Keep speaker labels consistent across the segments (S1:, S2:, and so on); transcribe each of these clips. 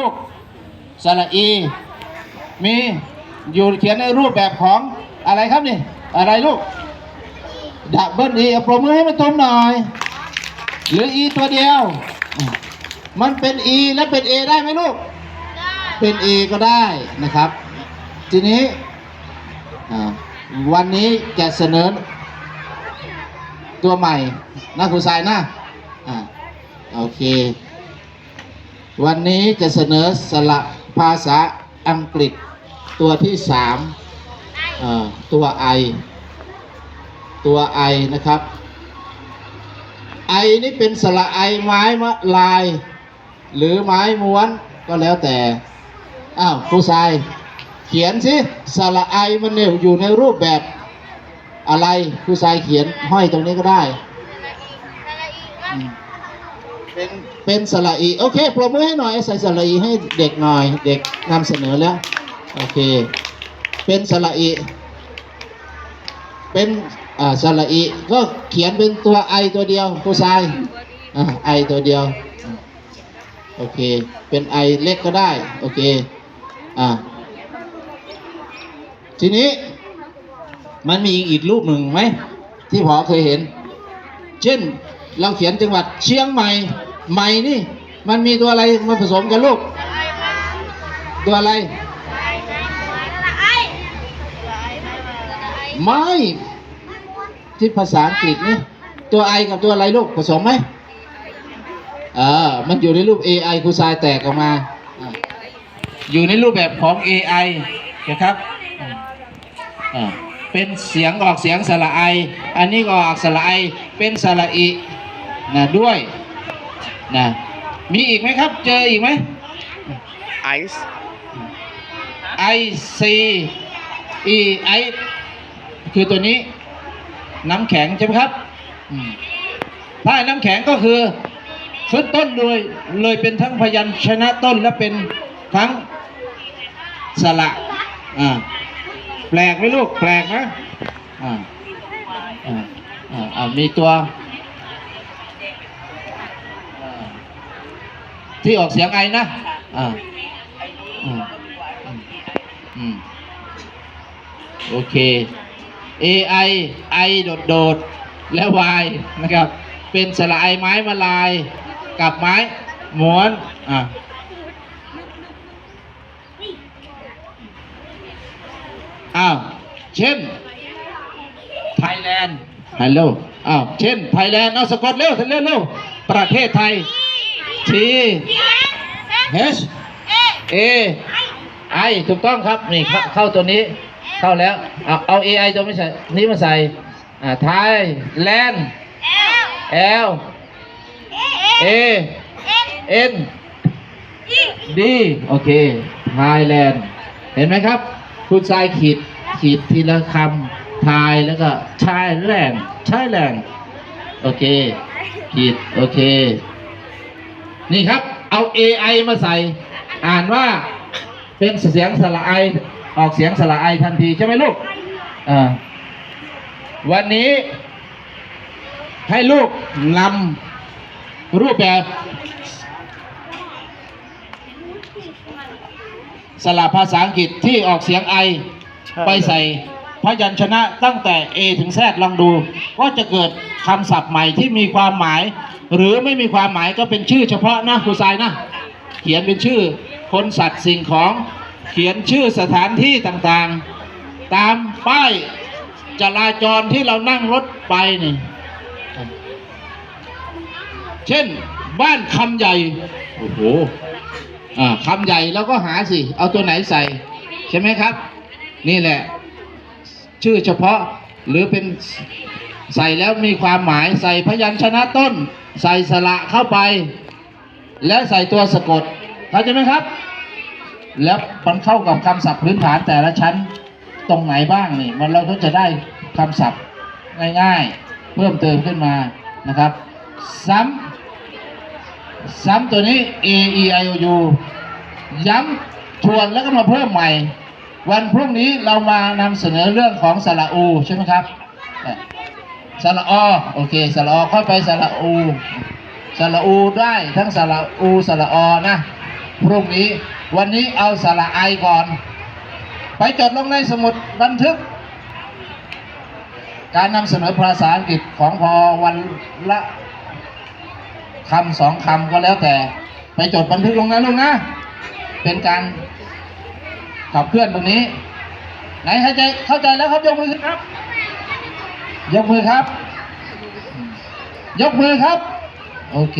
S1: ลูกสระอี มีอยู่เขียนในรูปแบบของอะไรครับนี่ อะไรลูกดับเบิลอีปรบมือให้มันต้มหน่อย หรืออีตัวเดียว มันเป็นอีและเป็นเอได้ไหมลูก เป็นเอก็ได้นะครับ ทีนี้วันนี้จะเสนอตัวใหม่นะครูสายนะอ่าโอเค วันนี้จะเสนอสระภาษาอังกฤษตัวที่สามตัวไอตัวไอนะครับไอนี่เป็นสระไอไม้มะลาย หรือไม้ม้วนก็แล้วแต่อ้าวครูทราย เขียนสิสระไอมันเนี่ยอยู่ในรูปแบบอะไรครูทรายเขียนห้อยตรงนี้ก็ได้ เป็นเป็นสระอีโอเคปรบมือให้หน่อยใส่สระอีให้เด็กหน่อย เด็กนำเสนอแล้วโอเค เป็นสระอีเป็นอ่าสระอีก็เขียนเป็นตัวไอตัวเดียวครูทรายอ่าไอตัวเดียวโอเค เป็นไอเล็กก็ได้โอเคอ่าทีนี้มันมีอีกรูปหนึ่งไหมที่พอเคยเห็น เช่น เราเขียนจังหวัดเชียงใหม่ใหม่นี่ มันมีตัวอะไรมาผสมกันลูก ตัวอะไร ไม่ ที่ภาษาอังกฤษนี่ตัวไอกับตัวอะไรลูกผสมไหมเออมันอยู่ในรูป AI ครูทรายแตกออกมา อยู่ในรูปแบบของ AI นะครับเป็นเสียงออกเสียงสระไอ อันนี้ก็ออกสระไอ เป็นสระอิ นะด้วยนะมีอีกไหมครับ เจออีกไหม
S2: ice
S1: I C E I คือตัวนี้ น้ำแข็งใช่ไหมครับอืมถ้าน้ำแข็งก็คือชุดต้นเลยเลยเป็นทั้งพยัญชนะต้นและเป็นทั้งสระอ่าแปลกไหมลูกแปลกนะอ่าอ่าอ่าอ่ามีตัวอ่า ที่ออกเสียงไอนะอ่าอืมอืมอืมโอเค AI I โดดโดดๆและ Y นะครับ เป็นสระไอไม้มาลาย กับไม้ม้วนอะอ้าวเช่นไทยแลนด์ฮัลโหลอ้าวเช่นไทยแลนด์เอาสะกดเร็วเร็วเร็วประเทศไทย T H A I ถูกต้องครับนี่เข้าเข้าตัวนี้เข้าแล้วเอาเอา AI ตัวไม่ใส่นี้มาใส่อ่าไทยแลนด์ L A N D โอเคไทยแลนด์เห็นไหมครับ คุณทรายขีดขีดทีละคำไทยแล้วก็ชายแลนด์ชายแลนด์โอเคขีดโอเค นี่ครับ เอา AI มาใส่ อ่านว่าเป็นเสียงสระไอออกเสียงสระไอทันที ใช่ไหมลูกอ่าวันนี้ ให้ลูกนำรูปแบบ สระภาษาอังกฤษที่ออกเสียงไอไปใส่พยัญชนะตั้งแต่ A ถึง Z ลองดู ก็จะเกิดคำศัพท์ใหม่ที่มีความหมาย หรือไม่มีความหมายก็เป็นชื่อเฉพาะนะครูทรายนะ เขียนเป็นชื่อคนสัตว์สิ่งของเขียนชื่อสถานที่ต่างๆ ตามป้ายจราจรที่เรานั่งรถไปนี่เช่นบ้านคำใหญ่โอ้โหอ่าคำใหญ่เราก็หาสิ เอาตัวไหนใส่ ใช่ไหมครับ นี่แหละ ชื่อเฉพาะหรือเป็นใส่แล้วมีความหมายใส่พยัญชนะต้น ใส่สระเข้าไป และใส่ตัวสะกดเข้าใจไหมครับ แล้วมันเข้ากับคำศัพท์พื้นฐานแต่ละชั้นตรงไหนบ้างนี่ มันเราก็จะได้คำศัพท์ง่ายๆ เพิ่มเติมขึ้นมานะครับ ซ้ำซ้ำตัวนี้ A E I O U ย้ำทวนแล้วก็มาเพิ่มใหม่ วันพรุ่งนี้เรามานำเสนอเรื่องของสระอูใช่ไหมครับ สระอโอเคสระอค่อยไปสระอูสระอูได้ทั้งสระอูสระอนะพรุ่งนี้วันนี้เอาสระไอก่อน ไปจดลงในสมุดบันทึก การนำเสนอภาษาอังกฤษของพอวันละคำสองคำก็แล้วแต่ ไปจดบันทึกลงนะลูกนะ เป็นการขับเคลื่อนตรงนี้ ไหนเข้าใจเข้าใจแล้วครับยกมือขึ้นครับ ยกมือครับ ยกมือครับ โอเค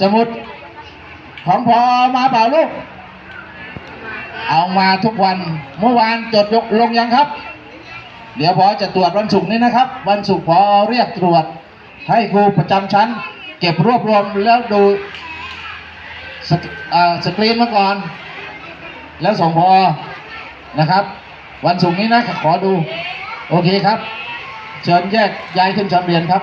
S1: สมุดของพอมาเปล่าลูก เอามาทุกวัน เมื่อวานจดยกลงยังครับ เดี๋ยวพอจะตรวจวันศุกร์นี้นะครับ วันศุกร์พอเรียกตรวจ ให้ครูประจำชั้น เก็บรวบรวมแล้วดูสกอ่าสกรีนมาก่อน แล้วส่งพอนะครับ วันศุกร์นี้นะขอดู โอเคครับ เชิญแยกย้ายขึ้นชั้นเรียนครับ